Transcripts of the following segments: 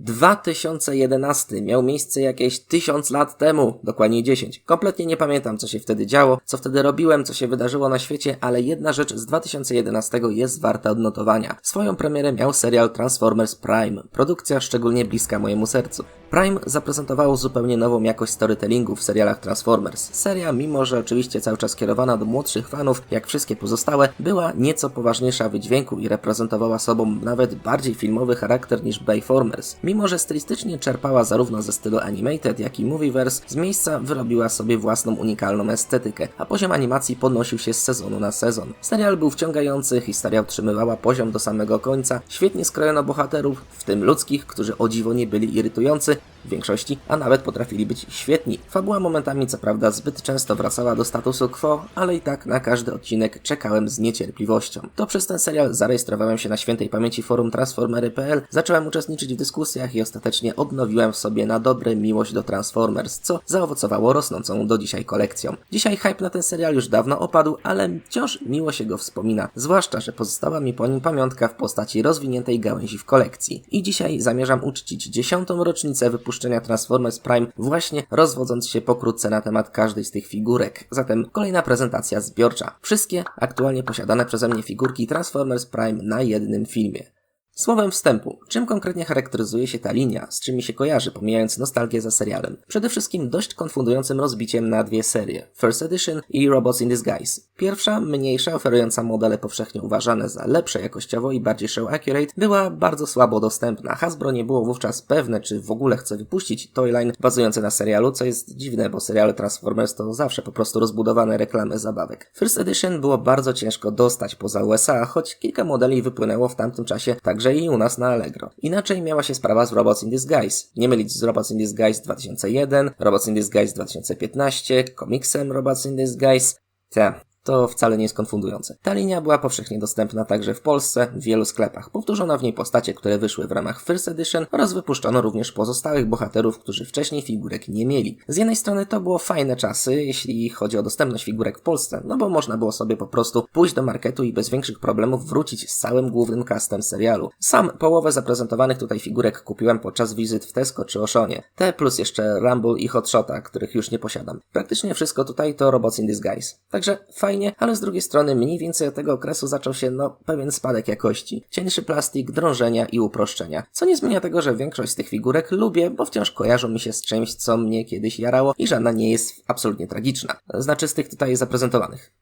2011 miał miejsce jakieś 1000 lat temu, dokładnie 10. Kompletnie nie pamiętam, co się wtedy działo, co wtedy robiłem, co się wydarzyło na świecie, ale jedna rzecz z 2011 jest warta odnotowania. Swoją premierę miał serial Transformers Prime, produkcja szczególnie bliska mojemu sercu. Prime zaprezentowało zupełnie nową jakość storytellingu w serialach Transformers. Seria, mimo że oczywiście cały czas kierowana do młodszych fanów, jak wszystkie pozostałe, była nieco poważniejsza w wydźwięku i reprezentowała sobą nawet bardziej filmowy charakter niż Bayformers. Mimo, że stylistycznie czerpała zarówno ze stylu animated, jak i movieverse, z miejsca wyrobiła sobie własną unikalną estetykę, a poziom animacji podnosił się z sezonu na sezon. Serial był wciągający, historia utrzymywała poziom do samego końca, świetnie skrojono bohaterów, w tym ludzkich, którzy o dziwo nie byli irytujący, w większości, a nawet potrafili być świetni. Fabuła momentami co prawda zbyt często wracała do statusu quo, ale i tak na każdy odcinek czekałem z niecierpliwością. To przez ten serial zarejestrowałem się na świętej pamięci forum Transformery.pl, zacząłem uczestniczyć w dyskusjach i ostatecznie odnowiłem w sobie na dobre miłość do Transformers, co zaowocowało rosnącą do dzisiaj kolekcją. Dzisiaj hype na ten serial już dawno opadł, ale wciąż miło się go wspomina, zwłaszcza, że pozostała mi po nim pamiątka w postaci rozwiniętej gałęzi w kolekcji. I dzisiaj zamierzam uczcić dziesiątą rocznicę wypuszczenia Transformers Prime, właśnie rozwodząc się pokrótce na temat każdej z tych figurek. Zatem kolejna prezentacja zbiorcza. Wszystkie aktualnie posiadane przeze mnie figurki Transformers Prime na jednym filmie. Słowem wstępu, czym konkretnie charakteryzuje się ta linia, z czym mi się kojarzy, pomijając nostalgię za serialem? Przede wszystkim dość konfundującym rozbiciem na dwie serie, First Edition i Robots in Disguise. Pierwsza, mniejsza, oferująca modele powszechnie uważane za lepsze jakościowo i bardziej show accurate, była bardzo słabo dostępna. Hasbro nie było wówczas pewne, czy w ogóle chce wypuścić toyline bazujący na serialu, co jest dziwne, bo seriale Transformers to zawsze po prostu rozbudowane reklamy zabawek. First Edition było bardzo ciężko dostać poza USA, choć kilka modeli wypłynęło w tamtym czasie także i u nas na Allegro. Inaczej miała się sprawa z Robots in Disguise. Nie mylić z Robots in Disguise 2001, Robots in Disguise 2015, komiksem Robots in Disguise. Te, to wcale nie jest konfundujące. Ta linia była powszechnie dostępna także w Polsce, w wielu sklepach. Powtórzono w niej postacie, które wyszły w ramach First Edition oraz wypuszczono również pozostałych bohaterów, którzy wcześniej figurek nie mieli. Z jednej strony to było fajne czasy, jeśli chodzi o dostępność figurek w Polsce, no bo można było sobie po prostu pójść do marketu i bez większych problemów wrócić z całym głównym castem serialu. Sam połowę zaprezentowanych tutaj figurek kupiłem podczas wizyt w Tesco czy Oszonie. Te plus jeszcze Rumble i Hotshota, których już nie posiadam. Praktycznie wszystko tutaj to Robots in Disguise. Także fajnie fajnie, ale z drugiej strony mniej więcej od tego okresu zaczął się no pewien spadek jakości. Cieńszy plastik, drążenia i uproszczenia. Co nie zmienia tego, że większość z tych figurek lubię, bo wciąż kojarzą mi się z czymś, co mnie kiedyś jarało i żadna nie jest absolutnie tragiczna. Znaczy z tych tutaj zaprezentowanych.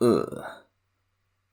Ugh.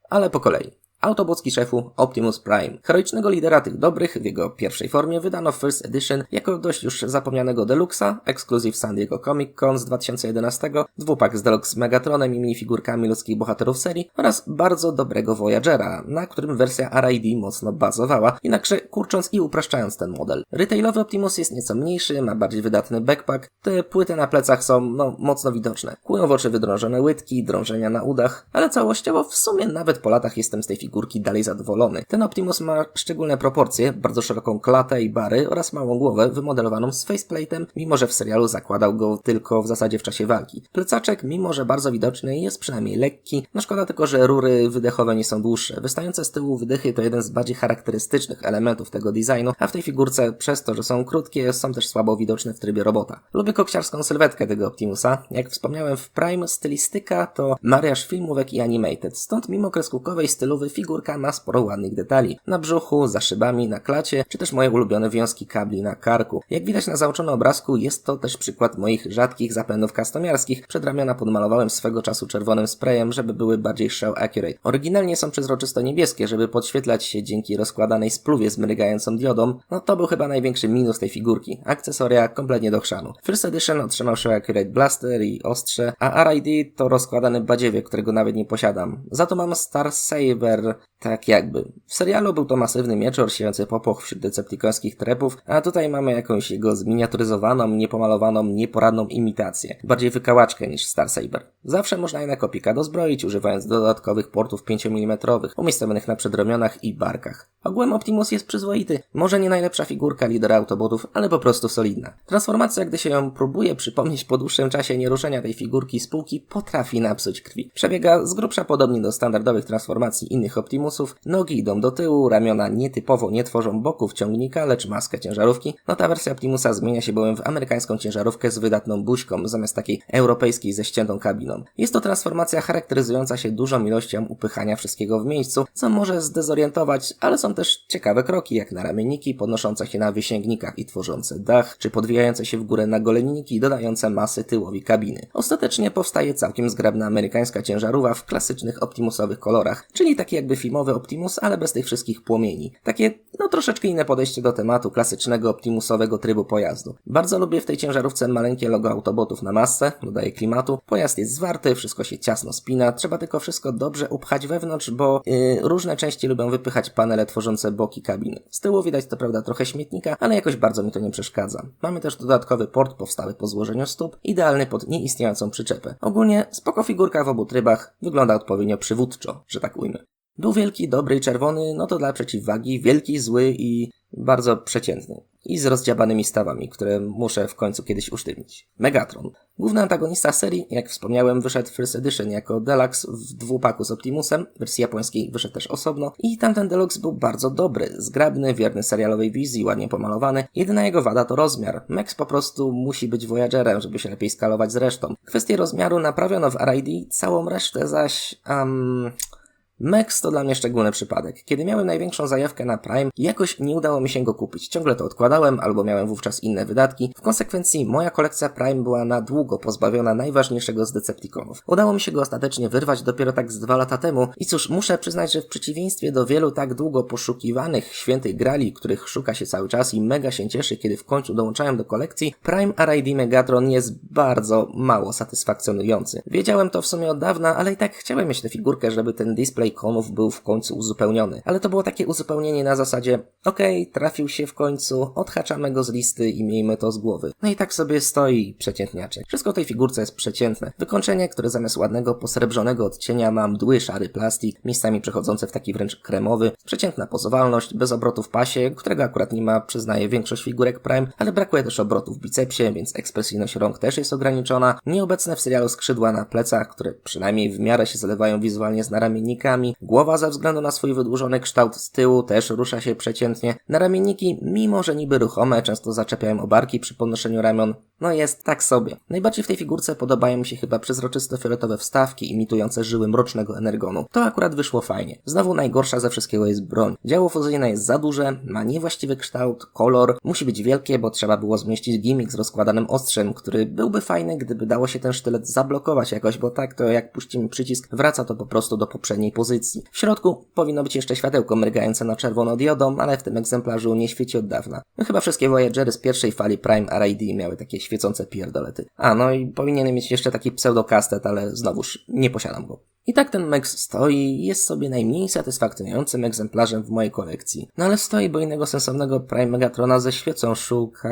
Ale po kolei. Autobotski szefu Optimus Prime. Heroicznego lidera tych dobrych w jego pierwszej formie wydano w First Edition jako dość już zapomnianego Deluxa, ekskluzyw San Diego Comic Con z 2011, dwupak z Deluxe Megatronem i minifigurkami ludzkich bohaterów serii oraz bardzo dobrego Voyagera, na którym wersja R.I.D. mocno bazowała, jednakże kurcząc i upraszczając ten model. Retailowy Optimus jest nieco mniejszy, ma bardziej wydatny backpack, te płyty na plecach są, no, mocno widoczne. Kłują w oczy wydrążone łydki, drążenia na udach, ale całościowo w sumie nawet po latach jestem z tej figury figurki dalej zadowolony. Ten Optimus ma szczególne proporcje, bardzo szeroką klatę i bary oraz małą głowę wymodelowaną z faceplate'em, mimo że w serialu zakładał go tylko w zasadzie w czasie walki. Plecaczek, mimo że bardzo widoczny, jest przynajmniej lekki, no szkoda tylko, że rury wydechowe nie są dłuższe. Wystające z tyłu wydechy to jeden z bardziej charakterystycznych elementów tego designu, a w tej figurce przez to, że są krótkie, są też słabo widoczne w trybie robota. Lubię koksiarską sylwetkę tego Optimusa. Jak wspomniałem w Prime, stylistyka to mariaż filmówek i animated, stąd mimo kreskówkowej stylowy figurka ma sporo ładnych detali. Na brzuchu, za szybami, na klacie, czy też moje ulubione wiązki kabli na karku. Jak widać na załączonym obrazku, jest to też przykład moich rzadkich zapędów kastomiarskich. Przedramiona podmalowałem swego czasu czerwonym sprayem, żeby były bardziej show accurate. Oryginalnie są przezroczysto niebieskie, żeby podświetlać się dzięki rozkładanej spluwie z mrygającą diodą. No to był chyba największy minus tej figurki. Akcesoria kompletnie do chrzanu. First Edition otrzymał show accurate blaster i ostrze, a RID to rozkładany badziewie, którego nawet nie posiadam. Za to mam Star Saber tak jakby. W serialu był to masywny mieczor siejący popoch wśród deceptikonskich trepów, a tutaj mamy jakąś jego zminiaturyzowaną, niepomalowaną, nieporadną imitację. Bardziej wykałaczkę niż Star Saber. Zawsze można jednak opika dozbroić, używając dodatkowych portów 5 mm, umiejscowionych na przedramionach i barkach. Ogółem Optimus jest przyzwoity. Może nie najlepsza figurka lidera Autobotów, ale po prostu solidna. Transformacja, gdy się ją próbuje przypomnieć po dłuższym czasie nieruszenia tej figurki z półki, potrafi napsuć krwi. Przebiega z grubsza podobnie do standardowych transformacji innych Optimusów, nogi idą do tyłu, ramiona nietypowo nie tworzą boków ciągnika, lecz maskę ciężarówki. No ta wersja Optimusa zmienia się bowiem w amerykańską ciężarówkę z wydatną buźką, zamiast takiej europejskiej ze ściętą kabiną. Jest to transformacja charakteryzująca się dużą ilością upychania wszystkiego w miejscu, co może zdezorientować, ale są też ciekawe kroki, jak na ramienniki podnoszące się na wysięgnikach i tworzące dach, czy podwijające się w górę na goleniki dodające masy tyłowi kabiny. Ostatecznie powstaje całkiem zgrabna amerykańska ciężarówka w klasycznych Optimusowych kolorach, czyli taki jakby filmowy Optimus, ale bez tych wszystkich płomieni. Takie, no troszeczkę inne podejście do tematu klasycznego Optimusowego trybu pojazdu. Bardzo lubię w tej ciężarówce maleńkie logo Autobotów na masce, dodaje klimatu. Pojazd jest zwarty, wszystko się ciasno spina, trzeba tylko wszystko dobrze upchać wewnątrz, bo yy, różne części lubią wypychać panele tworzące boki kabiny. Z tyłu widać to prawda trochę śmietnika, ale jakoś bardzo mi to nie przeszkadza. Mamy też dodatkowy port powstały po złożeniu stóp, idealny pod nieistniejącą przyczepę. Ogólnie spoko figurka w obu trybach, wygląda odpowiednio przywódczo, że tak ujmę. Był wielki, dobry i czerwony, no to dla przeciwwagi, wielki, zły i bardzo przeciętny. I z rozdziabanymi stawami, które muszę w końcu kiedyś usztywnić. Megatron. Główny antagonista serii, jak wspomniałem, wyszedł First Edition jako Deluxe w dwupaku z Optimusem, w wersji japońskiej wyszedł też osobno i tamten Deluxe był bardzo dobry, zgrabny, wierny serialowej wizji, ładnie pomalowany. Jedyna jego wada to rozmiar. Max po prostu musi być Voyagerem, żeby się lepiej skalować z resztą. Kwestię rozmiaru naprawiono w RID, całą resztę zaś... Um, Max to dla mnie szczególny przypadek. Kiedy miałem największą zajawkę na Prime, jakoś nie udało mi się go kupić. Ciągle to odkładałem, albo miałem wówczas inne wydatki. W konsekwencji moja kolekcja Prime była na długo pozbawiona najważniejszego z Decepticonów. Udało mi się go ostatecznie wyrwać dopiero tak z dwa lata temu i cóż, muszę przyznać, że w przeciwieństwie do wielu tak długo poszukiwanych świętych grali, których szuka się cały czas i mega się cieszy, kiedy w końcu dołączałem do kolekcji, Prime RID Megatron jest bardzo mało satysfakcjonujący. Wiedziałem to w sumie od dawna, ale i tak chciałem mieć tę figurkę, żeby ten display ikonów był w końcu uzupełniony. Ale to było takie uzupełnienie na zasadzie okej, okay, trafił się w końcu, odhaczamy go z listy i miejmy to z głowy. No i tak sobie stoi przeciętniaczek. Wszystko w tej figurce jest przeciętne. Wykończenie, które zamiast ładnego, posrebrzonego odcienia ma mdły, szary plastik, miejscami przechodzące w taki wręcz kremowy, przeciętna pozowalność, bez obrotu w pasie, którego akurat nie ma, przyznaje większość figurek Prime, ale brakuje też obrotu w bicepsie, więc ekspresyjność rąk też jest ograniczona. Nieobecne w serialu skrzydła na plecach, które przynajmniej w miarę się zalewają wizualnie z Głowa ze względu na swój wydłużony kształt z tyłu też rusza się przeciętnie. Na ramienniki, mimo że niby ruchome, często zaczepiają obarki przy podnoszeniu ramion. No jest tak sobie. Najbardziej w tej figurce podobają mi się chyba przezroczysto-fioletowe wstawki imitujące żyły mrocznego energonu. To akurat wyszło fajnie. Znowu najgorsza ze wszystkiego jest broń. Działo fuzyjne jest za duże, ma niewłaściwy kształt, kolor, musi być wielkie, bo trzeba było zmieścić gimmick z rozkładanym ostrzem, który byłby fajny, gdyby dało się ten sztylet zablokować jakoś, bo tak to jak puścimy przycisk, wraca to po prostu do poprzedniej pozycji pozycji. W środku powinno być jeszcze światełko mrygające na czerwono diodą, ale w tym egzemplarzu nie świeci od dawna. No, chyba wszystkie Voyagery z pierwszej fali Prime RID miały takie świecące pierdolety. A, no i powinienem mieć jeszcze taki pseudokastet, ale znowuż nie posiadam go. I tak ten Max stoi i jest sobie najmniej satysfakcjonującym egzemplarzem w mojej kolekcji. No ale stoi, bo innego sensownego Prime Megatrona ze świecą szuka...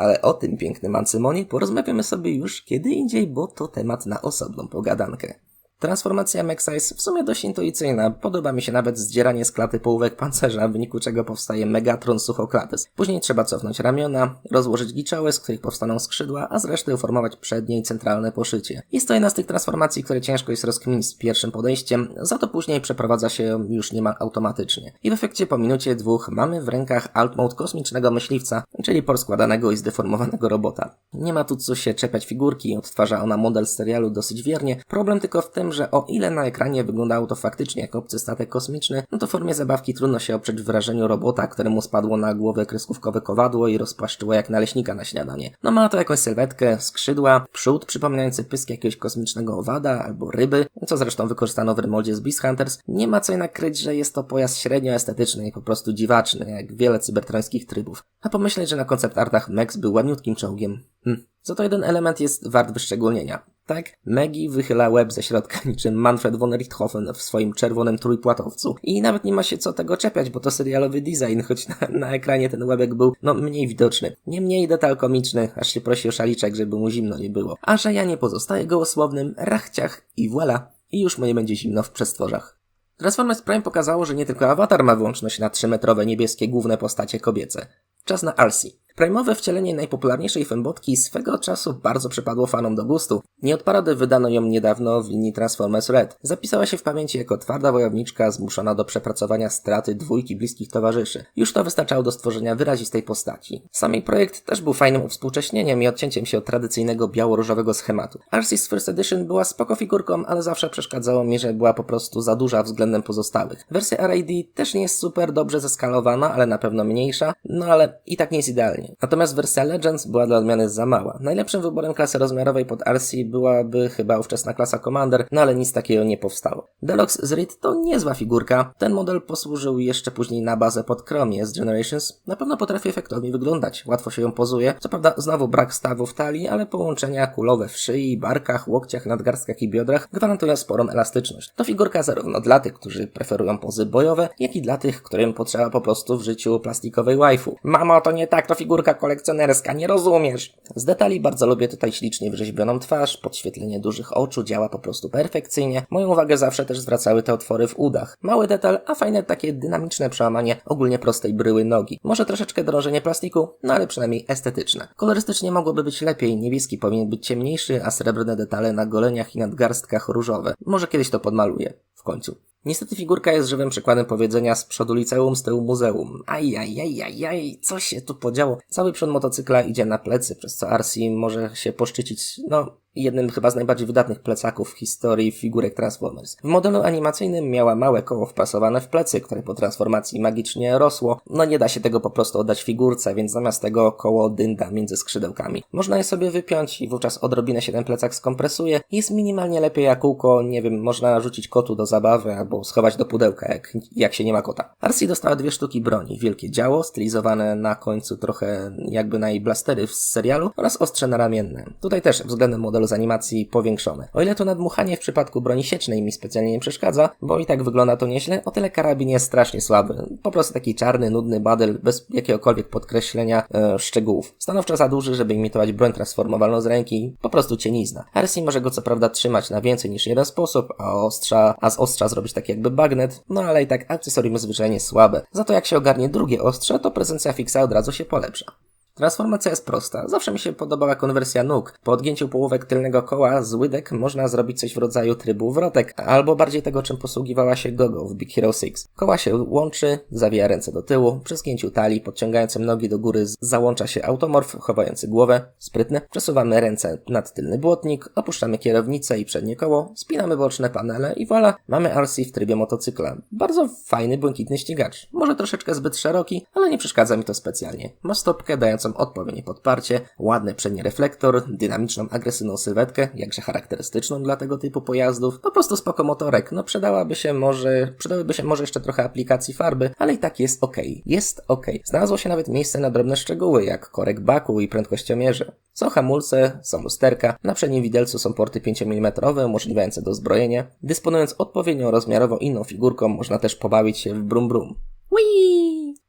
Ale o tym pięknym Ancymonie porozmawiamy sobie już kiedy indziej, bo to temat na osobną pogadankę. Transformacja Mexize w sumie dość intuicyjna. Podoba mi się nawet zdzieranie z klaty połówek pancerza, w wyniku czego powstaje Megatron Suchoklates. Później trzeba cofnąć ramiona, rozłożyć giczoły, z których powstaną skrzydła, a z reszty uformować przednie i centralne poszycie. Jest to jedna z tych transformacji, które ciężko jest rozkminić z pierwszym podejściem, za to później przeprowadza się już niemal automatycznie. I w efekcie po minucie dwóch mamy w rękach alt mode kosmicznego myśliwca, czyli porskładanego i zdeformowanego robota. Nie ma tu co się czepiać figurki, odtwarza ona model serialu dosyć wiernie. Problem tylko w tym, że o ile na ekranie wyglądało to faktycznie jak obcy statek kosmiczny, no to w formie zabawki trudno się oprzeć wrażeniu robota, któremu spadło na głowę kreskówkowe kowadło i rozpłaszczyło jak naleśnika na śniadanie. No ma to jakąś sylwetkę, skrzydła, przód przypominający pysk jakiegoś kosmicznego owada albo ryby, co zresztą wykorzystano w remoldzie z Beast Hunters. Nie ma co jednak kryć, że jest to pojazd średnio estetyczny i po prostu dziwaczny, jak wiele cybertrońskich trybów. A pomyśleć, że na koncept artach Max był ładniutkim czołgiem. Hm. Za to jeden element jest wart wyszczególnienia. Tak, Maggie wychyla łeb ze środka niczym Manfred von Richthofen w swoim czerwonym trójpłatowcu. I nawet nie ma się co tego czepiać, bo to serialowy design, choć na, na ekranie ten łebek był, no, mniej widoczny. Niemniej detal komiczny, aż się prosi o szaliczek, żeby mu zimno nie było. A że ja nie pozostaję gołosłownym, rachciach i voilà. I już mu nie będzie zimno w przestworzach. Transformers Prime pokazało, że nie tylko Avatar ma wyłączność na 3-metrowe niebieskie główne postacie kobiece. Czas na Alcy. Prime'owe wcielenie najpopularniejszej fembotki swego czasu bardzo przypadło fanom do gustu. Nie od parody wydano ją niedawno w linii Transformers Red. Zapisała się w pamięci jako twarda wojowniczka zmuszona do przepracowania straty dwójki bliskich towarzyszy. Już to wystarczało do stworzenia wyrazistej postaci. Sam jej projekt też był fajnym uwspółcześnieniem i odcięciem się od tradycyjnego biało-różowego schematu. Arcee's First Edition była spoko figurką, ale zawsze przeszkadzało mi, że była po prostu za duża względem pozostałych. Wersja RAD też nie jest super dobrze zeskalowana, ale na pewno mniejsza, no ale i tak nie jest idealnie. Natomiast wersja Legends była dla odmiany za mała. Najlepszym wyborem klasy rozmiarowej pod RC byłaby chyba ówczesna klasa Commander, no ale nic takiego nie powstało. Deluxe z Reed to niezła figurka. Ten model posłużył jeszcze później na bazę pod Chromie z Generations. Na pewno potrafi efektownie wyglądać, łatwo się ją pozuje. Co prawda znowu brak stawu w talii, ale połączenia kulowe w szyi, barkach, łokciach, nadgarstkach i biodrach gwarantują sporą elastyczność. To figurka zarówno dla tych, którzy preferują pozy bojowe, jak i dla tych, którym potrzeba po prostu w życiu plastikowej waifu. Mamo, to nie tak, to figurka kolekcjonerska, nie rozumiesz. Z detali bardzo lubię tutaj ślicznie wyrzeźbioną twarz, podświetlenie dużych oczu działa po prostu perfekcyjnie. Moją uwagę zawsze też zwracały te otwory w udach. Mały detal, a fajne takie dynamiczne przełamanie ogólnie prostej bryły nogi. Może troszeczkę drążenie plastiku, no ale przynajmniej estetyczne. Kolorystycznie mogłoby być lepiej, niebieski powinien być ciemniejszy, a srebrne detale na goleniach i nadgarstkach różowe. Może kiedyś to podmaluję. W końcu. Niestety figurka jest żywym przykładem powiedzenia z przodu liceum, z tyłu muzeum. Aj, aj, aj, aj, aj, co się tu podziało? Cały przód motocykla idzie na plecy, przez co Arsi może się poszczycić, no, jednym chyba z najbardziej wydatnych plecaków w historii figurek Transformers. W modelu animacyjnym miała małe koło wpasowane w plecy, które po transformacji magicznie rosło. No nie da się tego po prostu oddać figurce, więc zamiast tego koło dynda między skrzydełkami. Można je sobie wypiąć i wówczas odrobinę się ten plecak skompresuje. Jest minimalnie lepiej jak kółko, nie wiem, można rzucić kotu do zabawy albo schować do pudełka, jak, jak się nie ma kota. Arsi dostała dwie sztuki broni. Wielkie działo, stylizowane na końcu trochę jakby na jej blastery z serialu oraz ostrze naramienne. Tutaj też względem modelu z animacji powiększone. O ile to nadmuchanie w przypadku broni siecznej mi specjalnie nie przeszkadza, bo i tak wygląda to nieźle, o tyle karabin jest strasznie słaby. Po prostu taki czarny, nudny badel, bez jakiegokolwiek podkreślenia e, szczegółów. Stanowczo za duży, żeby imitować broń transformowalną z ręki, po prostu cienizna. Arsi może go co prawda trzymać na więcej niż jeden sposób, a ostrza, a z ostrza zrobić tak jakby bagnet, no ale i tak akcesorium zwyczajnie słabe. Za to jak się ogarnie drugie ostrze, to prezencja fixa od razu się polepsza. Transformacja jest prosta. Zawsze mi się podobała konwersja nóg. Po odgięciu połówek tylnego koła z łydek można zrobić coś w rodzaju trybu wrotek, albo bardziej tego, czym posługiwała się Gogo w Big Hero 6. Koła się łączy, zawija ręce do tyłu, przy zgięciu talii, podciągającym nogi do góry załącza się automorf chowający głowę, sprytny. Przesuwamy ręce nad tylny błotnik, opuszczamy kierownicę i przednie koło, spinamy boczne panele i voilà, mamy RC w trybie motocykla. Bardzo fajny, błękitny ścigacz. Może troszeczkę zbyt szeroki, ale nie przeszkadza mi to specjalnie. Ma stopkę dającą odpowiednie podparcie, ładny przedni reflektor, dynamiczną, agresywną sylwetkę, jakże charakterystyczną dla tego typu pojazdów. Po prostu spoko motorek. No przydałaby się może, przydałyby się może jeszcze trochę aplikacji farby, ale i tak jest ok. Jest ok. Znalazło się nawet miejsce na drobne szczegóły, jak korek baku i prędkościomierze. Są hamulce, są lusterka, na przednim widelcu są porty 5 mm umożliwiające dozbrojenie. Dysponując odpowiednią rozmiarowo inną figurką, można też pobawić się w brum brum. Whee!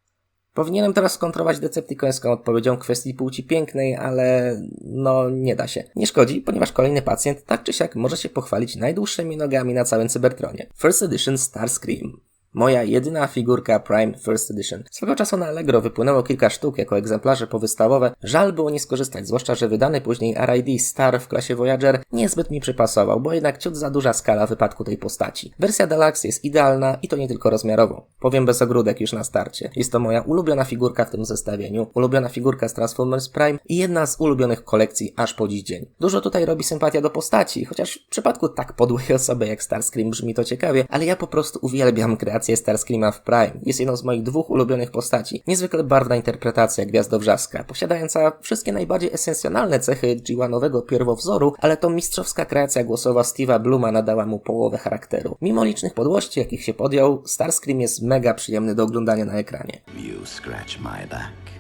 Powinienem teraz skontrować Decepticońską odpowiedzią kwestii płci pięknej, ale no nie da się. Nie szkodzi, ponieważ kolejny pacjent tak czy siak może się pochwalić najdłuższymi nogami na całym Cybertronie. First Edition Starscream. Moja jedyna figurka Prime First Edition. Swego czasu na Allegro wypłynęło kilka sztuk jako egzemplarze powystawowe. Żal było nie skorzystać, zwłaszcza, że wydany później RID Star w klasie Voyager niezbyt mi przypasował, bo jednak ciut za duża skala wypadku tej postaci. Wersja Deluxe jest idealna i to nie tylko rozmiarowo. Powiem bez ogródek już na starcie. Jest to moja ulubiona figurka w tym zestawieniu, ulubiona figurka z Transformers Prime i jedna z ulubionych kolekcji aż po dziś dzień. Dużo tutaj robi sympatia do postaci, chociaż w przypadku tak podłej osoby jak Starscream brzmi to ciekawie, ale ja po prostu uwielbiam kreację Starscreama w Prime. Jest jedną z moich dwóch ulubionych postaci. Niezwykle barwna interpretacja gwiazdowrzaska, posiadająca wszystkie najbardziej esencjonalne cechy G1owego pierwowzoru, ale to mistrzowska kreacja głosowa Steve'a Bluma nadała mu połowę charakteru. Mimo licznych podłości, jakich się podjął, Starscream jest mega przyjemny do oglądania na ekranie. You scratch my back,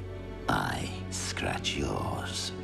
I scratch yours.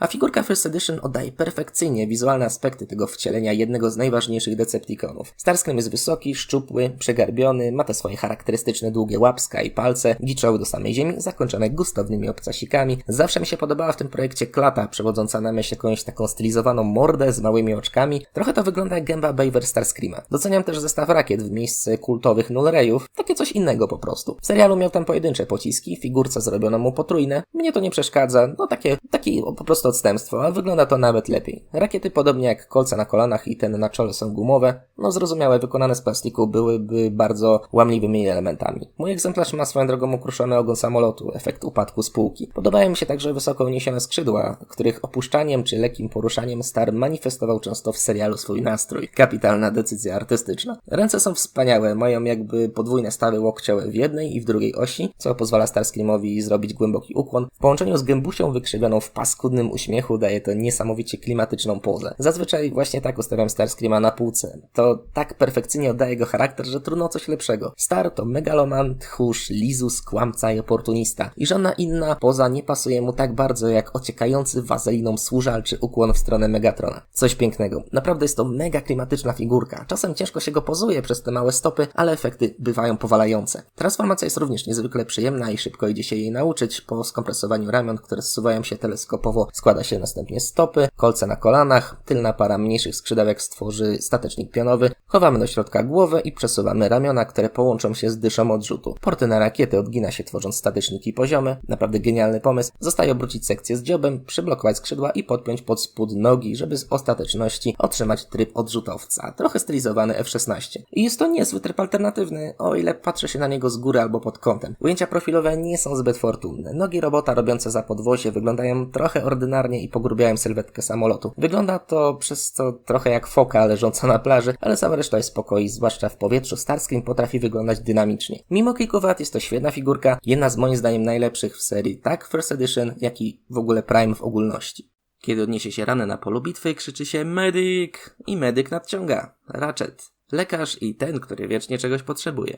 A figurka First Edition oddaje perfekcyjnie wizualne aspekty tego wcielenia jednego z najważniejszych Decepticonów. Starscream jest wysoki, szczupły, przegarbiony, ma te swoje charakterystyczne długie łapska i palce, giczoły do samej ziemi, zakończone gustownymi obcasikami. Zawsze mi się podobała w tym projekcie klata, przewodząca na myśl jakąś taką stylizowaną mordę z małymi oczkami. Trochę to wygląda jak gęba Baver Starscreama. Doceniam też zestaw rakiet w miejsce kultowych nullrayów, takie coś innego po prostu. W serialu miał tam pojedyncze pociski, figurce zrobiono mu potrójne. Mnie to nie przeszkadza, no takie, taki po prostu odstępstwo, a wygląda to nawet lepiej. Rakiety podobnie jak kolce na kolanach i ten na czole są gumowe, no zrozumiałe, wykonane z plastiku byłyby bardzo łamliwymi elementami. Mój egzemplarz ma swoją drogą ukruszony ogon samolotu, efekt upadku spółki. Podobają mi się także wysoko uniesione skrzydła, których opuszczaniem czy lekkim poruszaniem Star manifestował często w serialu swój nastrój. Kapitalna decyzja artystyczna. Ręce są wspaniałe, mają jakby podwójne stawy łokciowe w jednej i w drugiej osi, co pozwala Starscreamowi zrobić głęboki ukłon. W połączeniu z gębusią wykrzywioną w paskudnym uśmiechu daje to niesamowicie klimatyczną pozę. Zazwyczaj właśnie tak ustawiam Starscreama na półce. To tak perfekcyjnie oddaje jego charakter, że trudno coś lepszego. Star to megaloman, tchórz, lizus, kłamca i oportunista. I żadna inna poza nie pasuje mu tak bardzo jak ociekający wazeliną służalczy ukłon w stronę Megatrona. Coś pięknego. Naprawdę jest to mega klimatyczna figurka. Czasem ciężko się go pozuje przez te małe stopy, ale efekty bywają powalające. Transformacja jest również niezwykle przyjemna i szybko idzie się jej nauczyć. Po skompresowaniu ramion, które zsuwają się teleskopowo, składa się następnie stopy, kolce na kolanach, tylna para mniejszych skrzydełek stworzy statecznik pionowy, chowamy do środka głowę i przesuwamy ramiona, które połączą się z dyszą odrzutu. Porty na rakiety odgina się tworząc stateczniki poziome. Naprawdę genialny pomysł. Zostaje obrócić sekcję z dziobem, przyblokować skrzydła i podpiąć pod spód nogi, żeby z ostateczności otrzymać tryb odrzutowca. Trochę stylizowany F-16. I jest to niezły tryb alternatywny, o ile patrzę się na niego z góry albo pod kątem. Ujęcia profilowe nie są zbyt fortunne. Nogi robota robiące za podwozie wyglądają trochę ordynarnie i pogrubiają sylwetkę samolotu. Wygląda to przez to trochę jak foka leżąca na plaży, ale cała reszta jest spokoi, zwłaszcza w powietrzu Starscream potrafi wyglądać dynamicznie. Mimo kilku wad jest to świetna figurka, jedna z moim zdaniem najlepszych w serii tak First Edition, jak i w ogóle Prime w ogólności. Kiedy odniesie się ranę na polu bitwy, krzyczy się Medic i medyk nadciąga. Ratchet. Lekarz i ten, który wiecznie czegoś potrzebuje.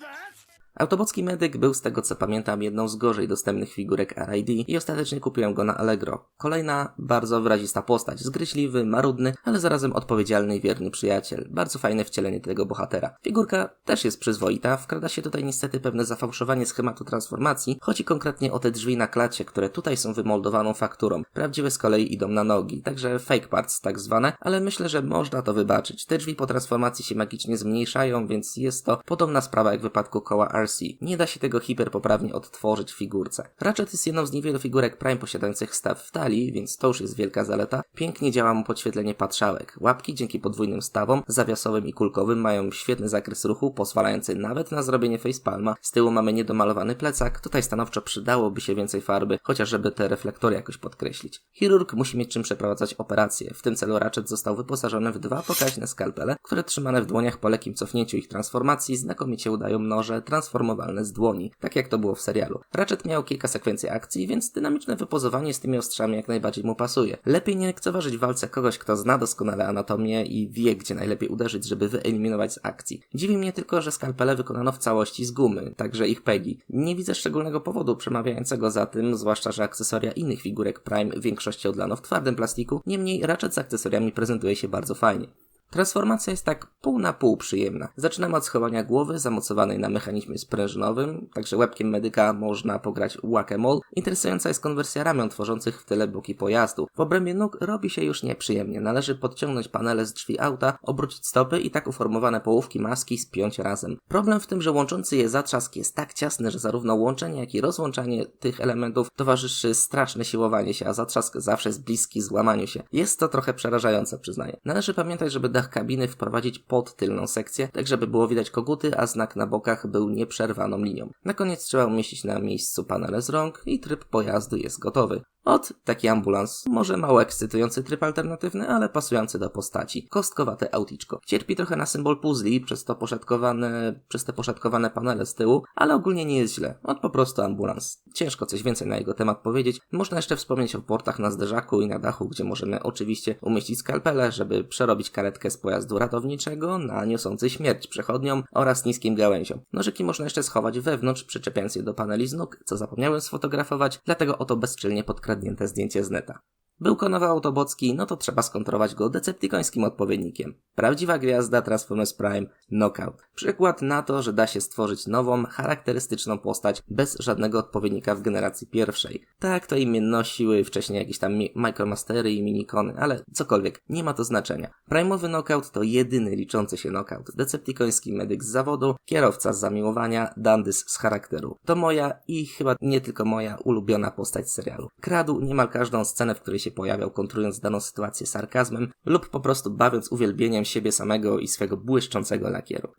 That. Autobocki medyk był z tego co pamiętam jedną z gorzej dostępnych figurek RID i ostatecznie kupiłem go na Allegro. Kolejna bardzo wyrazista postać, zgryźliwy, marudny, ale zarazem odpowiedzialny i wierny przyjaciel. Bardzo fajne wcielenie tego bohatera. Figurka też jest przyzwoita, wkrada się tutaj niestety pewne zafałszowanie schematu transformacji, chodzi konkretnie o te drzwi na klacie, które tutaj są wymoldowaną fakturą. Prawdziwe z kolei idą na nogi, także fake parts tak zwane, ale myślę, że można to wybaczyć. Te drzwi po transformacji się magicznie zmniejszają, więc jest to podobna sprawa jak w wypadku koła RC. Nie da się tego hiperpoprawnie odtworzyć w figurce. Ratchet jest jedną z niewielu figurek Prime posiadających staw w talii, więc to już jest wielka zaleta. Pięknie działa mu podświetlenie patrzałek. Łapki dzięki podwójnym stawom, zawiasowym i kulkowym mają świetny zakres ruchu, pozwalający nawet na zrobienie facepalma. Z tyłu mamy niedomalowany plecak, tutaj stanowczo przydałoby się więcej farby, chociaż żeby te reflektory jakoś podkreślić. Chirurg musi mieć czym przeprowadzać operację. W tym celu Ratchet został wyposażony w dwa pokaźne skalpele, które trzymane w dłoniach po lekkim cofnięciu ich transformacji znakomicie udają noże transformowalne z dłoni, tak jak to było w serialu. Ratchet miał kilka sekwencji akcji, więc dynamiczne wypozowanie z tymi ostrzami jak najbardziej mu pasuje. Lepiej nie lekceważyć w walce kogoś, kto zna doskonale anatomię i wie, gdzie najlepiej uderzyć, żeby wyeliminować z akcji. Dziwi mnie tylko, że skalpele wykonano w całości z gumy, także ich pegi. Nie widzę szczególnego powodu przemawiającego za tym, zwłaszcza, że akcesoria innych figurek Prime w większości odlano w twardym plastiku, niemniej Ratchet z akcesoriami prezentuje się bardzo fajnie. Transformacja jest tak pół na pół przyjemna. Zaczynamy od schowania głowy zamocowanej na mechanizmie sprężynowym, także łebkiem medyka można pograć whack-a-mole. Interesująca jest konwersja ramion tworzących w tyle boki pojazdu. W obrębie nóg robi się już nieprzyjemnie. Należy podciągnąć panele z drzwi auta, obrócić stopy i tak uformowane połówki maski spiąć razem. Problem w tym, że łączący je zatrzask jest tak ciasny, że zarówno łączenie, jak i rozłączanie tych elementów towarzyszy straszne siłowanie się, a zatrzask zawsze jest bliski złamaniu się. Jest to trochę przerażające, przyznaję. Należy pamiętać, żeby dach kabiny wprowadzić pod tylną sekcję, tak żeby było widać koguty, a znak na bokach był nieprzerwaną linią. Na koniec trzeba umieścić na miejscu panele z rąk i tryb pojazdu jest gotowy. Od taki ambulans, może mało ekscytujący tryb alternatywny, ale pasujący do postaci. Kostkowate auticzko. Cierpi trochę na symbol puzli, przez to poszetkowane, przez te poszetkowane panele z tyłu, ale ogólnie nie jest źle. Od po prostu ambulans. Ciężko coś więcej na jego temat powiedzieć. Można jeszcze wspomnieć o portach na zderzaku i na dachu, gdzie możemy oczywiście umieścić skalpele, żeby przerobić karetkę z pojazdu ratowniczego na niosący śmierć przechodniom oraz niskim gałęziom. Nożyki można jeszcze schować wewnątrz, przyczepiając je do paneli z nóg, co zapomniałem sfotografować, dlatego oto bezczelnie podkradnięte zdjęcie z neta. Był konowy autobocki, no to trzeba skontrować go deceptykońskim odpowiednikiem. Prawdziwa gwiazda Transformers Prime Knockout. Przykład na to, że da się stworzyć nową, charakterystyczną postać bez żadnego odpowiednika w generacji pierwszej. Tak, to imię nosiły wcześniej jakieś tam mi- Micromastery i minikony, ale cokolwiek, nie ma to znaczenia. Prime'owy Knockout to jedyny liczący się knockout. Deceptykoński medyk z zawodu, kierowca z zamiłowania, Dandys z charakteru. To moja i chyba nie tylko moja ulubiona postać serialu. Kradł niemal każdą scenę, w której się pojawiał, kontrując daną sytuację sarkazmem lub po prostu bawiąc uwielbieniem siebie samego i swego błyszczącego lakieru.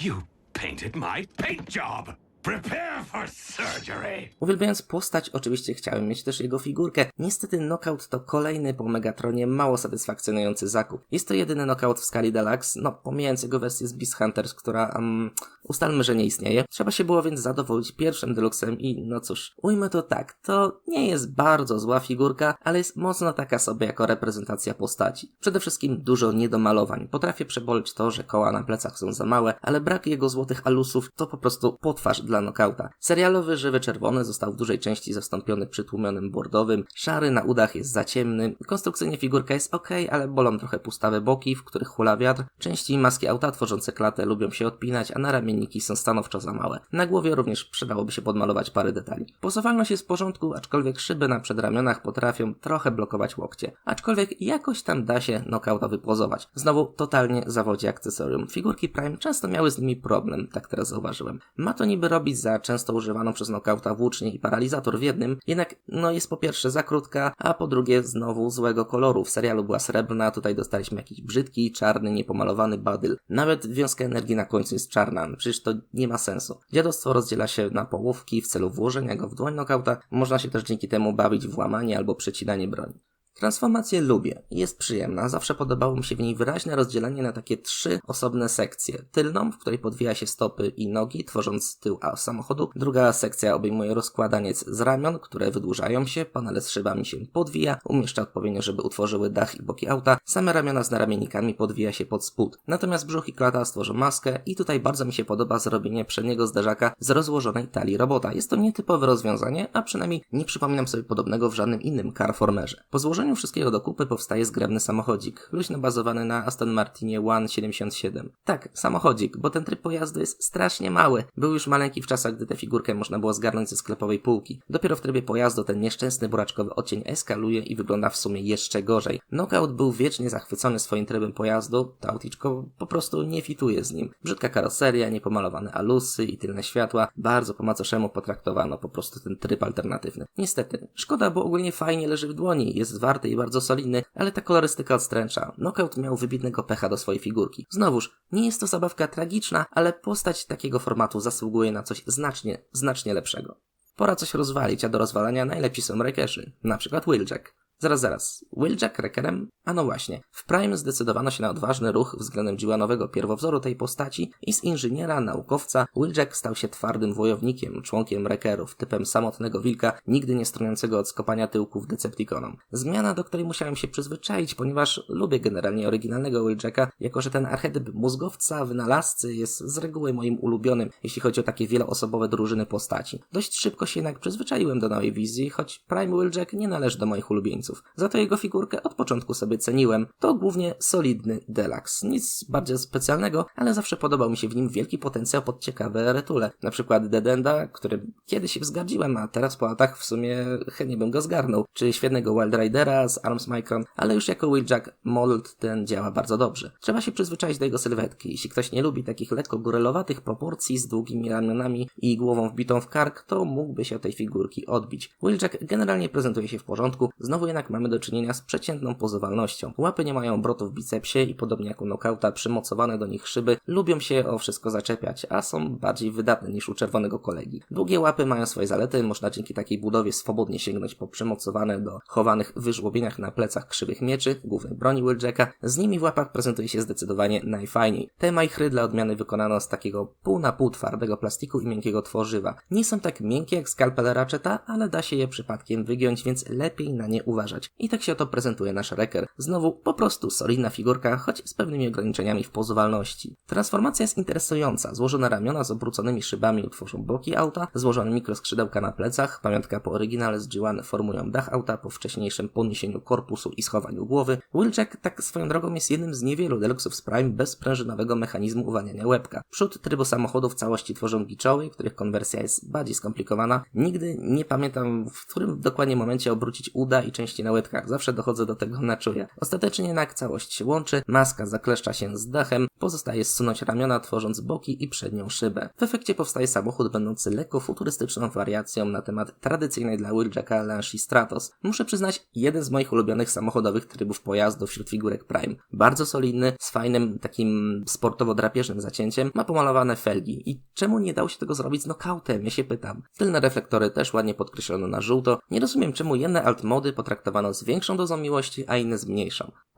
You painted my paint job! Prepare for surgery! Uwielbiając postać, oczywiście chciałem mieć też jego figurkę. Niestety Knockout to kolejny po Megatronie mało satysfakcjonujący zakup. Jest to jedyny Knockout w skali Deluxe, no pomijając jego wersję z Beast Hunters, która, um, ustalmy, że nie istnieje. Trzeba się było więc zadowolić pierwszym Deluxem i no cóż, ujmę to tak, to nie jest bardzo zła figurka, ale jest mocno taka sobie jako reprezentacja postaci. Przede wszystkim dużo niedomalowań. Potrafię przeboleć to, że koła na plecach są za małe, ale brak jego złotych alusów to po prostu potwarz dla Knockouta. Serialowy żywy czerwony został w dużej części zastąpiony przytłumionym bordowym, szary na udach jest za ciemny, konstrukcyjnie figurka jest ok, ale bolą trochę pustawe boki, w których hula wiatr, części maski auta tworzące klatę lubią się odpinać, a naramienniki są stanowczo za małe. Na głowie również przydałoby się podmalować parę detali. Posowalność jest w porządku, aczkolwiek szyby na przedramionach potrafią trochę blokować łokcie. Aczkolwiek jakoś tam da się Knockouta wypozować. Znowu totalnie zawodzi akcesorium. Figurki Prime często miały z nimi problem, tak teraz zauważyłem. Ma to niby robić za często używaną przez Knockouta włócznię i paralizator w jednym, jednak no jest po pierwsze za krótka, a po drugie znowu złego koloru. W serialu była srebrna, tutaj dostaliśmy jakiś brzydki, czarny, niepomalowany badyl. Nawet wiązka energii na końcu jest czarna, przecież to nie ma sensu. Dziadostwo rozdziela się na połówki w celu włożenia go w dłoń Knockouta, można się też dzięki temu bawić w łamanie albo przecinanie broni. Transformację lubię, jest przyjemna, zawsze podobało mi się w niej wyraźne rozdzielenie na takie trzy osobne sekcje. Tylną, w której podwija się stopy i nogi, tworząc tył samochodu. Druga sekcja obejmuje rozkładaniec z ramion, które wydłużają się, panele z szybami się podwija, umieszcza odpowiednio, żeby utworzyły dach i boki auta, same ramiona z naramiennikami podwija się pod spód. Natomiast brzuch i klata stworzą maskę i tutaj bardzo mi się podoba zrobienie przedniego zderzaka z rozłożonej talii robota. Jest to nietypowe rozwiązanie, a przynajmniej nie przypominam sobie podobnego w żadnym innym Carformerze. Po złożeniu wszystkiego do kupy powstaje zgrabny samochodzik, luźno bazowany na Aston Martinie One 77. Tak, samochodzik, bo ten tryb pojazdu jest strasznie mały. Był już maleńki w czasach, gdy tę figurkę można było zgarnąć ze sklepowej półki. Dopiero w trybie pojazdu ten nieszczęsny buraczkowy odcień eskaluje i wygląda w sumie jeszcze gorzej. Knockout był wiecznie zachwycony swoim trybem pojazdu, to auticzko po prostu nie fituje z nim. Brzydka karoseria, niepomalowane alusy i tylne światła, bardzo po macoszemu potraktowano po prostu ten tryb alternatywny. Niestety, szkoda, bo ogólnie fajnie leży w dłoni, jest zwarty i bardzo solidny, ale ta kolorystyka odstręcza. Knockout miał wybitnego pecha do swojej figurki. Znowuż, nie jest to zabawka tragiczna, ale postać takiego formatu zasługuje na coś znacznie, znacznie lepszego. Pora coś rozwalić, a do rozwalania najlepsi są rekerzy, na przykład Wheeljack. Zaraz, zaraz. Wheeljack rekerem? A no właśnie. W Prime zdecydowano się na odważny ruch względem nowego pierwowzoru tej postaci i z inżyniera, naukowca Wheeljack stał się twardym wojownikiem, członkiem rekerów, typem samotnego wilka, nigdy nie stroniącego od skopania tyłków Decepticonom. Zmiana, do której musiałem się przyzwyczaić, ponieważ lubię generalnie oryginalnego Wheeljacka, jako że ten archetyp mózgowca, wynalazcy jest z reguły moim ulubionym, jeśli chodzi o takie wieloosobowe drużyny postaci. Dość szybko się jednak przyzwyczaiłem do nowej wizji, choć Prime Wheeljack nie należy do moich ulubieńców. Za to jego figurkę od początku sobie ceniłem. To głównie solidny deluxe. Nic bardziej specjalnego, ale zawsze podobał mi się w nim wielki potencjał pod ciekawe retule. Na przykład Dedenda, który kiedyś wzgardziłem, a teraz po latach w sumie chętnie bym go zgarnął. Czy świetnego Wild Ridera z Arms Micron, ale już jako Wheeljack Mold ten działa bardzo dobrze. Trzeba się przyzwyczaić do jego sylwetki. Jeśli ktoś nie lubi takich lekko gorylowatych proporcji z długimi ramionami i głową wbitą w kark, to mógłby się tej figurki odbić. Wheeljack generalnie prezentuje się w porządku, znowu jednak mamy do czynienia z przeciętną pozowalnością Łapy nie mają obrotu w bicepsie i podobnie jak u Knockouta przymocowane do nich szyby lubią się o wszystko zaczepiać, a są bardziej wydatne niż u czerwonego kolegi. Długie łapy mają swoje zalety, można dzięki takiej budowie swobodnie sięgnąć po przymocowane do chowanych wyżłobieniach na plecach krzywych mieczy, głównej broni Willjacka. Z nimi w łapach prezentuje się zdecydowanie najfajniej. Te majchry dla odmiany wykonano z takiego pół na pół twardego plastiku i miękkiego tworzywa. Nie są tak miękkie jak skalpel Ratcheta, ale da się je przypadkiem wygiąć, więc lepiej na nie uważać. I tak się oto prezentuje nasz Wrecker. Znowu po prostu solidna figurka, choć z pewnymi ograniczeniami w pozowalności. Transformacja jest interesująca. Złożone ramiona z obróconymi szybami utworzą boki auta, złożone mikroskrzydełka na plecach, pamiątka po oryginale z G1 formują dach auta po wcześniejszym podniesieniu korpusu i schowaniu głowy. Wheeljack tak swoją drogą jest jednym z niewielu deluxów z Prime bez sprężynowego mechanizmu uwalniania łebka. Przód trybu samochodu w całości tworzą giczoły, których konwersja jest bardziej skomplikowana. Nigdy nie pamiętam, w którym dokładnie momencie obrócić uda i części na łebkach. Zawsze dochodzę do tego na Ostatecznie jednak całość się łączy, maska zakleszcza się z dachem, pozostaje zsunąć ramiona, tworząc boki i przednią szybę. W efekcie powstaje samochód będący lekko futurystyczną wariacją na temat tradycyjnej dla Wheeljacka Lancia Stratos. Muszę przyznać, jeden z moich ulubionych samochodowych trybów pojazdu wśród figurek Prime. Bardzo solidny, z fajnym, takim sportowo-drapieżnym zacięciem, ma pomalowane felgi. I czemu nie dało się tego zrobić z knockoutem? Ja się pytam. Tylne reflektory też ładnie podkreślono na żółto. Nie rozumiem, czemu jedne altmody potraktowano z większą dozą miłości, a inne z mniejszą.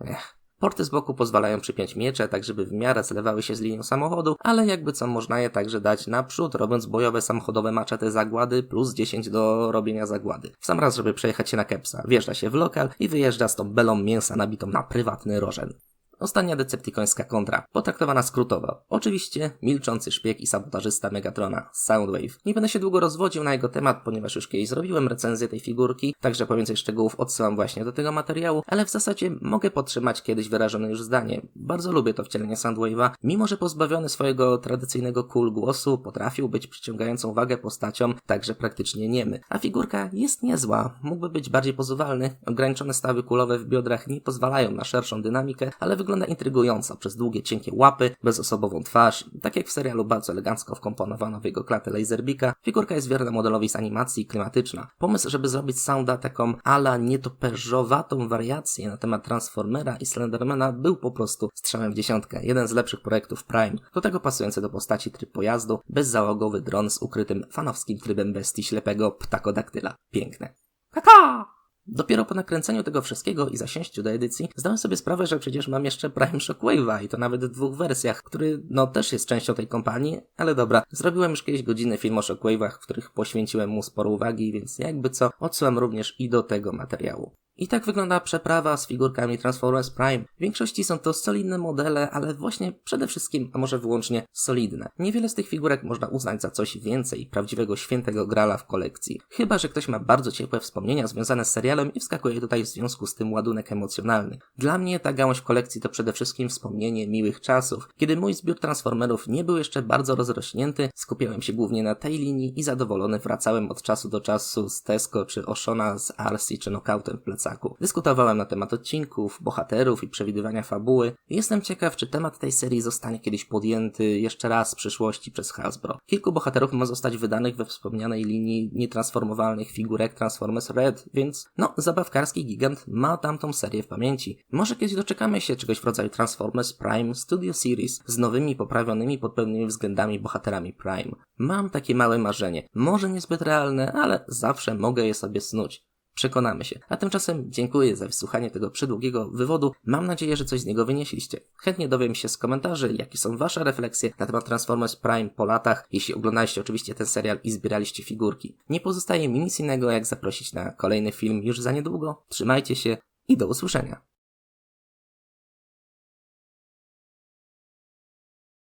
Ech. Porty z boku pozwalają przypiąć miecze, tak żeby w miarę zlewały się z linią samochodu, ale jakby co można je także dać naprzód, robiąc bojowe samochodowe maczety zagłady plus 10 do robienia zagłady. W sam raz, żeby przejechać się na kepsa, wjeżdża się w lokal i wyjeżdża z tą belą mięsa nabitą na prywatny rożen. Ostatnia deceptykońska kontra, potraktowana skrótowo. Oczywiście milczący szpieg i sabotażysta Megatrona, Soundwave. Nie będę się długo rozwodził na jego temat, ponieważ już kiedyś zrobiłem recenzję tej figurki, także po więcej szczegółów odsyłam właśnie do tego materiału, ale w zasadzie mogę podtrzymać kiedyś wyrażone już zdanie. Bardzo lubię to wcielenie Soundwave'a, mimo że pozbawiony swojego tradycyjnego cool głosu, potrafił być przyciągającą uwagę postacią, także praktycznie niemy. A figurka jest niezła, mógłby być bardziej pozowalny, ograniczone stawy kulowe w biodrach nie pozwalają na szerszą dynamikę, ale wygląda intrygująco przez długie, cienkie łapy, bezosobową twarz. Tak jak w serialu bardzo elegancko wkomponowano w jego klatę Laserbika, figurka jest wierna modelowi z animacji klimatyczna. Pomysł, żeby zrobić sounda taką ala nietoperzowatą wariację na temat Transformera i Slendermana był po prostu strzałem w dziesiątkę. Jeden z lepszych projektów Prime. Do tego pasujący do postaci tryb pojazdu, bezzałogowy dron z ukrytym fanowskim trybem bestii ślepego ptakodaktyla. Piękne. Kaka! Dopiero po nakręceniu tego wszystkiego i zasięściu do edycji zdałem sobie sprawę, że przecież mam jeszcze Prime Shockwave'a i to nawet w dwóch wersjach, który no też jest częścią tej kompanii, ale dobra, zrobiłem już kiedyś godzinę film o Shockwave'ach, w których poświęciłem mu sporo uwagi, więc jakby co, odsyłam również i do tego materiału. I tak wygląda przeprawa z figurkami Transformers Prime. W większości są to solidne modele, ale właśnie przede wszystkim, a może wyłącznie solidne. Niewiele z tych figurek można uznać za coś więcej prawdziwego świętego grala w kolekcji. Chyba, że ktoś ma bardzo ciepłe wspomnienia związane z serialem i wskakuje tutaj w związku z tym ładunek emocjonalny. Dla mnie ta gałąź kolekcji to przede wszystkim wspomnienie miłych czasów, kiedy mój zbiór Transformerów nie był jeszcze bardzo rozrośnięty, skupiałem się głównie na tej linii i zadowolony wracałem od czasu do czasu z Tesco czy Oshona z Arsi czy Knockoutem w plecaku. Dyskutowałem na temat odcinków, bohaterów i przewidywania fabuły. Jestem ciekaw, czy temat tej serii zostanie kiedyś podjęty jeszcze raz w przyszłości przez Hasbro. Kilku bohaterów ma zostać wydanych we wspomnianej linii nietransformowalnych figurek Transformers Red, więc no, zabawkarski gigant ma tamtą serię w pamięci. Może kiedyś doczekamy się czegoś w rodzaju Transformers Prime Studio Series z nowymi, poprawionymi pod pewnymi względami bohaterami Prime. Mam takie małe marzenie. Może niezbyt realne, ale zawsze mogę je sobie snuć. Przekonamy się. A tymczasem dziękuję za wysłuchanie tego przydługiego wywodu. Mam nadzieję, że coś z niego wynieśliście. Chętnie dowiem się z komentarzy, jakie są wasze refleksje na temat Transformers Prime po latach, jeśli oglądaliście oczywiście ten serial i zbieraliście figurki. Nie pozostaje mi nic innego, jak zaprosić na kolejny film już za niedługo. Trzymajcie się i do usłyszenia.